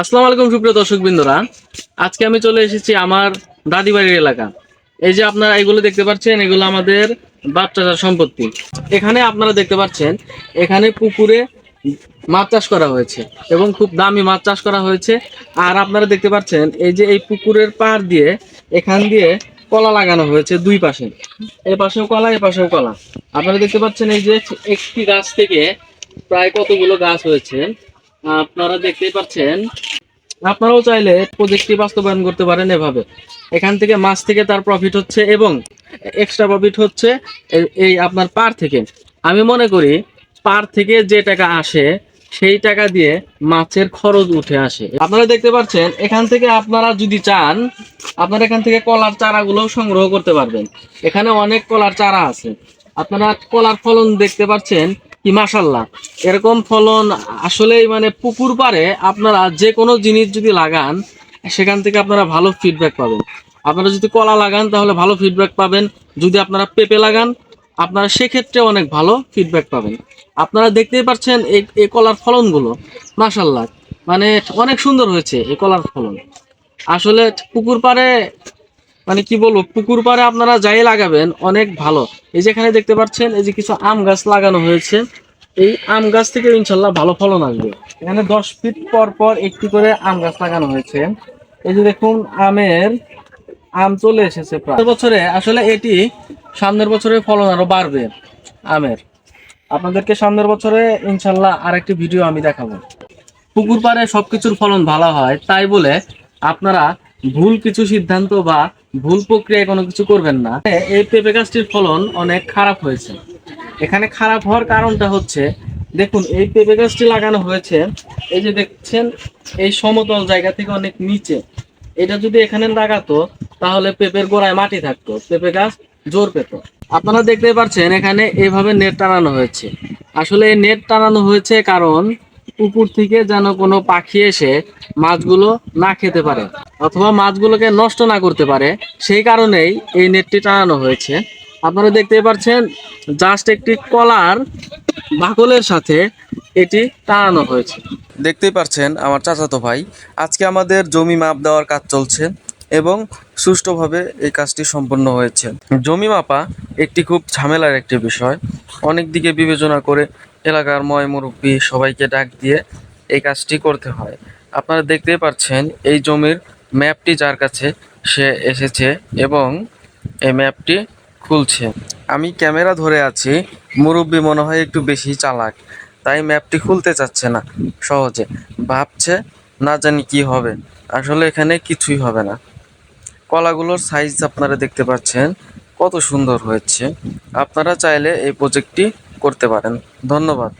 আসসালামু আলাইকুম সুপ্রিয় দর্শক বিন্দুরা আজকে আমি চলে এসেছি আমার দাদি বাড়ির এলাকা। এই যে আপনারা এগুলো দেখতে পাচ্ছেন, এগুলো আমাদের বাপ চাচার সম্পত্তি। এখানে আপনারা দেখতে পাচ্ছেন, এখানে পুকুরে মাছ চাষ করা হয়েছে এবং খুব দামি মাছ চাষ করা হয়েছে। আর আপনারা দেখতে পাচ্ছেন, এই যে এই পুকুরের পাড় দিয়ে, এখান দিয়ে কলা লাগানো হয়েছে দুই পাশে। এই পাশেও কলা, এ পাশেও কলা। আপনারা দেখতে পাচ্ছেন, এই যে একটি গাছ থেকে প্রায় কতগুলো গাছ হয়েছে। আপনারা দেখতেই পাচ্ছেন, আপনারাও চাইলে প্রজেক্টটি বাস্তবায়ন করতে পারেন এভাবে। এখান থেকে মাছ থেকে তার প্রফিট হচ্ছে এবং এক্সট্রা প্রফিট হচ্ছে এই- আপনার পার থেকে। আমি মনে করি পার থেকে যে টাকা আসে, সেই টাকা দিয়ে মাছের খরচ উঠে আসে। আপনারা দেখতে পাচ্ছেন, এখান থেকে আপনারা যদি চান, আপনারা এখান থেকে কলার চারাগুলো সংগ্রহ করতে পারবেন। এখানে অনেক কলার চারা আছে। আপনারা কলার ফলন দেখতে পাচ্ছেন কি মাসাল্লাহ এরকম ফলন আসলেই মানে পুকুর পারে আপনারা যে কোনো জিনিস যদি লাগান, সেখান থেকে আপনারা ভালো ফিডব্যাক পাবেন। আপনারা যদি কলা লাগান, তাহলে ভালো ফিডব্যাক পাবেন। যদি আপনারা পেঁপে লাগান, আপনারা সেক্ষেত্রে অনেক ভালো ফিডব্যাক পাবেন। আপনারা দেখতেই পাচ্ছেন এই এই কলার ফলনগুলো। মাসাল্লাহ মানে অনেক সুন্দর হয়েছে এই কলার ফলন। আসলে পুকুর পাড়ে মানে কি বলব, পুকুর পাড়ে আপনারা যাই লাগাবেন, অনেক ভালো। এই যেখানে দেখতে পাচ্ছেন, এই যে কিছু আম গাছ লাগানো হয়েছে। এই আম গাছ থেকে ইনশাল্লাহ ভালো ফলন আসবে। এখানে দশ ফিট পর পর একটি করে আম গাছ লাগানো হয়েছে। এই যে দেখুন, আমের আম চলে এসেছে প্রায়। বছরে আসলে এটি সামনের বছরে ফলন আরও বাড়বে আমের। আপনাদেরকে সামনের বছরে ইনশাল্লাহ আর একটি ভিডিও আমি দেখাবো। পুকুর পাড়ে সবকিছুর ফলন ভালো হয়, তাই বলে আপনারা ভুল কিছু সিদ্ধান্ত বা ভুল প্রক্রিয়ায় কোনো কিছু করবেন না। এই পেঁপে গাছটির ফলন অনেক খারাপ হয়েছে। এখানে খারাপ হওয়ার কারণটা হচ্ছে, দেখুন, এই পেঁপে গাছটি লাগানো হয়েছে, এই যে দেখছেন, এই সমতল জায়গা থেকে অনেক নিচে। এটা যদি এখানে লাগাতো, তাহলে পেঁপের গোড়ায় মাটি থাকতো, পেঁপে গাছ জোর পেত। আপনারা দেখতে পাচ্ছেন, এখানে এইভাবে নেট টানানো হয়েছে। আসলে এই নেট টানানো হয়েছে কারণ, উপর থেকে যেন কোনো পাখি এসে মাছগুলো না খেতে পারে, অথবা মাছগুলোকে নষ্ট না করতে পারে, সেই কারণেই এই নেটটি টানানো হয়েছে। আপনারা দেখতে পাচ্ছেন জাস্ট একটি কলার বাকলের সাথে এটি টানানো হয়েছে। দেখতেই পারছেন আমার চাচাতো ভাই, আজকে আমাদের জমি মাপ দেওয়ার কাজ চলছে এবং সুষ্ঠুভাবে এই কাজটি সম্পন্ন হয়েছে। জমি মাপা একটি খুব ঝামেলার একটি বিষয়। অনেক দিকে বিবেচনা করে এলাকার ময় মুরব্বী সবাইকে ডাক দিয়ে এই কাজটি করতে হয়। আপনারা দেখতেই পাচ্ছেন এই জমির ম্যাপটি যার কাছে সে এসেছে এবং এই ম্যাপটি খুলছে। আমি ক্যামেরা ধরে আছি, মুরব্বী মনে হয় একটু বেশি চালাক, তাই ম্যাপটি খুলতে চাচ্ছে না, সহজে। ভাবছে, না জানি কি হবে, আসলে এখানে কিছুই হবে না। কলাগুলোর সাইজ আপনারা দেখতে পাচ্ছেন, কত সুন্দর হয়েছে। আপনারা চাইলে এই প্রজেক্টটি করতে পারেন। ধন্যবাদ।